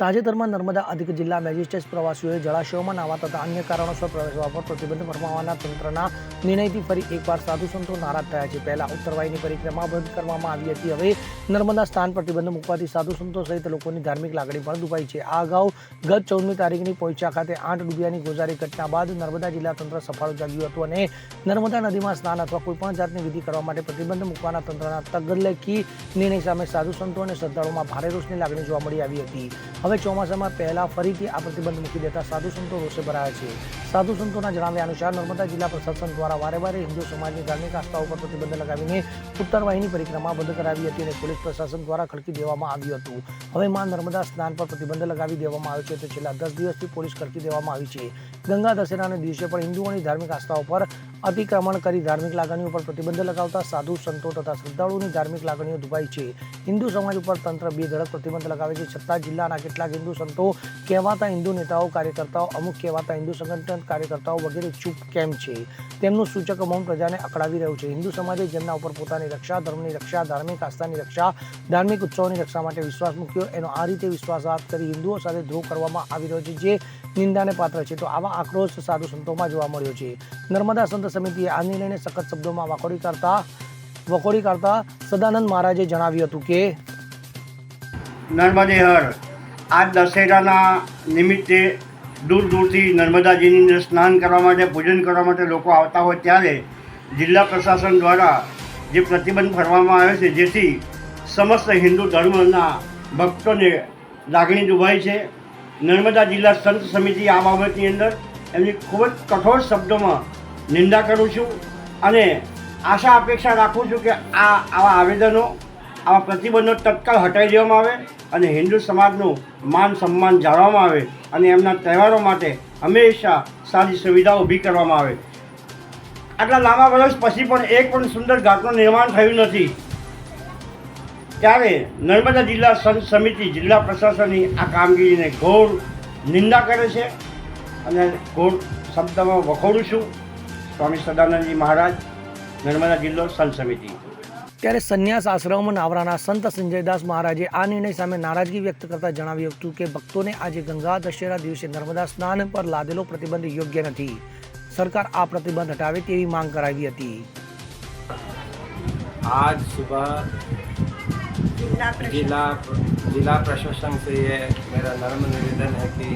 તાજેતરમાં નર્મદા અધિક જિલ્લા મેજિસ્ટ્રેટ પ્રવાસીઓએ જળાશયોમાં નાવા તથા અન્ય કારણોસર પ્રવેશવા પર પ્રતિબંધ ફરમાવવાના તંત્રના નિર્ણયથી ફરી એકવાર સાધુ સંતો નારાજ થયા છે. પહેલા ઉત્તરવાહીની પરિક્રમા બંધ કરવામાં આવી હતી. હવે નર્મદા સ્થાન પ્રતિબંધ મૂકવાથી સાધુ સંતો સહિત લોકોની ધાર્મિક લાગણી પણ દુભાઈ છે. આ અગાઉ ગત ચૌદમી તારીખની પોઈચા ખાતે આઠ ડૂબિયાની ગોઝારી ઘટના બાદ નર્મદા જિલ્લા તંત્ર સફાળો જાગ્યું હતું અને નર્મદા નદીમાં સ્નાન અથવા કોઈપણ જાતની વિધિ કરવા માટે પ્રતિબંધ મૂકવાના તંત્રના તગલ્લેખી નિર્ણય સામે સાધુ સંતો અને શ્રદ્ધાળુઓમાં ભારે રોષની લાગણી જોવા મળી આવી હતી. હવે ચોમાસામાં પહેલા ફરીથી આ પ્રતિબંધ મૂકી દેતા સાધુ સંતો રોષે ભરાયા છે. સાધુ સંતોના જણાવ્યા અનુસાર નર્મદા જિલ્લા પ્રશાસન દ્વારા વારે વારે હિન્દુ સમાજની ધાર્મિક આસ્થા પર પ્રતિબંધ લગાવીને ઉત્તરવાહિની પરિક્રમા બંધ કરાવી હતી અને પોલીસ પ્રશાસન દ્વારા ખડકી દેવામાં આવ્યું હતું. હવે માં નર્મદા સ્નાન પર પ્રતિબંધ લગાવી દેવામાં આવ્યો છે. તો છેલ્લા દસ દિવસથી પોલીસ ખડકી દેવામાં આવી છે. ગંગા દશેરાના દિવસે પણ હિન્દુઓની ધાર્મિક આસ્થાઓ પર અતિક્રમણ કરી ધાર્મિક લાગણીઓ પર પ્રતિબંધ લગાવતા સાધુ, સંતો તથા શ્રદ્ધાળુઓની ધાર્મિક લાગણીઓ દુભાઈ છે. હિન્દુ સમાજ ઉપર તંત્ર બે ધડક પ્રતિબંધ લગાવે છે. છતાં જિલ્લાના કેટલાક હિન્દુ સંતો કહેવાતા હિન્દુ નેતાઓ, કાર્યકર્તાઓ, અમુક કહેવાતા હિન્દુ સંગઠન કાર્યકર્તાઓ વગેરે ચૂપ કેમ છે? તેમનું સૂચક મૌન પ્રજાને અકળાવી રહ્યું છે. હિન્દુ સમાજે જેમના ઉપર પોતાની રક્ષા, ધર્મની રક્ષા, ધાર્મિક આસ્થાની રક્ષા, ધાર્મિક ઉત્સવોની રક્ષા માટે વિશ્વાસ મૂક્યો, એનો આ રીતે વિશ્વાસઘાત કરી હિન્દુઓ સાથે ધ્રુવ કરવામાં આવી રહ્યો છે જે નિંદાને પાત્ર છે. તો આવા આક્રોશ સાધુ સંતોમાં જોવા મળ્યો છે. નર્મદા સંત સમિતિએ આ નિર્ણયને સખત શબ્દોમાં વાકોડી કરતા વખોડી કાઢતા સદાનંદ મહારાજે જણાવ્યું હતું કે નર્મદે હર. આ દશેરાના નિમિત્તે દૂર દૂરથી નર્મદાજીની સ્નાન કરવા માટે, પૂજન કરવા માટે લોકો આવતા હોય ત્યારે જિલ્લા પ્રશાસન દ્વારા જે પ્રતિબંધ ફરવામાં આવ્યો છે, જેથી સમસ્ત હિન્દુ ધર્મના ભક્તોને લાગણી દુભાઈ છે. નર્મદા જિલ્લા સંત સમિતિ આ બાબતની અંદર એમની ખૂબ જ કઠોર શબ્દોમાં નિંદા કરું છું અને આશા અપેક્ષા રાખું છું કે આ આવા આવેદનો, આવા પ્રતિબંધો તત્કાળ હટાવી દેવામાં આવે અને હિન્દુ સમાજનું માન સન્માન જાળવવામાં આવે અને એમના તહેવારો માટે હંમેશા સારી સુવિધા ઊભી કરવામાં આવે. આટલા લાંબા વર્ષ પછી પણ એક પણ સુંદર ઘાટનું નિર્માણ થયું નથી. ત્યારે નર્મદા જિલ્લા સંઘ સમિતિ જિલ્લા પ્રશાસનની આ કામગીરીને ઘોર નિંદા કરે છે અને ઘોર શબ્દમાં વખોડું છું. સ્વામી સદાનંદજી મહારાજ નર્મદા જિલ્લો સંઘ સમિતિ. ત્યારે સંન્યાસ આશ્રમમાં આવરાના સંત સંજયદાસ મહારાજે આ નિર્ણય સામે નારાજગી વ્યક્ત કરતા જણાવ્યું હતું કે ભક્તોને આજે ગંગા દશેરા દિવસે નર્મદા સ્નાન પર લાદેલો પ્રતિબંધ યોગ્ય નથી. સરકાર આ પ્રતિબંધ હટાવે તેવી માંગ કરાવી હતી. આજ સુબહ जिला जिला प्रशासन से ये मेरा नर्म निवेदन है कि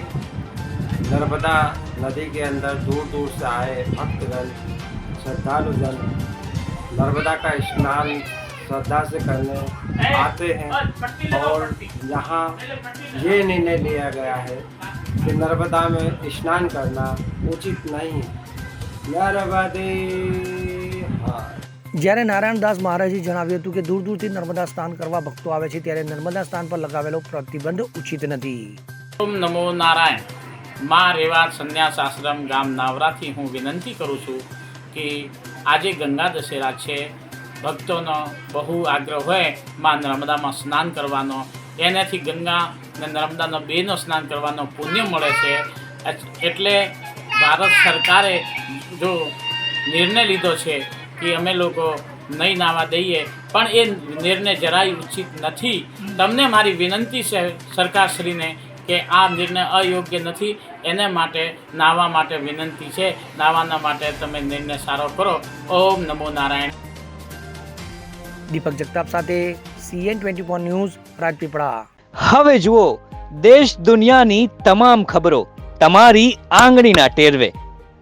नर्मदा नदी के अंदर दूर दूर से आए भक्तगण श्रद्धालुजन नर्मदा का स्नान श्रद्धा से करने आते हैं और यहाँ ये निर्णय लिया गया है कि नर्मदा में स्नान करना उचित नहीं नर्मदे જ્યારે નારાયણદાસ મહારાજે જણાવ્યું હતું કે દૂર દૂરથી નર્મદા સ્નાન કરવા ભક્તો આવે છે, ત્યારે નર્મદા સ્થાન પર લગાવેલો પ્રતિબંધ ઉચિત નથી. ઓમ નમો નારાયણ. માં રેવા સંન્યાસ આશ્રમ ગામ નાવરાથી હું વિનંતી કરું છું કે આજે ગંગા દશેરા છે. ભક્તોનો બહુ આગ્રહ હોયમાં નર્મદામાં સ્નાન કરવાનો. એનાથી ગંગા અને નર્મદાનો બેનો સ્નાન કરવાનો પુણ્ય મળે છે. એટલે ભારત સરકારે જો નિર્ણય લીધો છે કે અમે લોકો નહીં નાવા દઈએ. પણ એ નિર્ણય જરાય ઉચિત નથી. તમને મારી વિનંતી છે સરકારશ્રીને કે આ નિર્ણય અયોગ્ય નથી. એને માટે નાવા માટે વિનંતી છે. નાવાના માટે તમે નિર્ણય સારો કરો. ઓમ નમો નારાયણ. દીપક જગતાપ સાથે CN twenty four news Rajpipla. હવે જુઓ દેશ દુનિયાની તમામ ખબરો તમારી આંગળીના ટેરવે.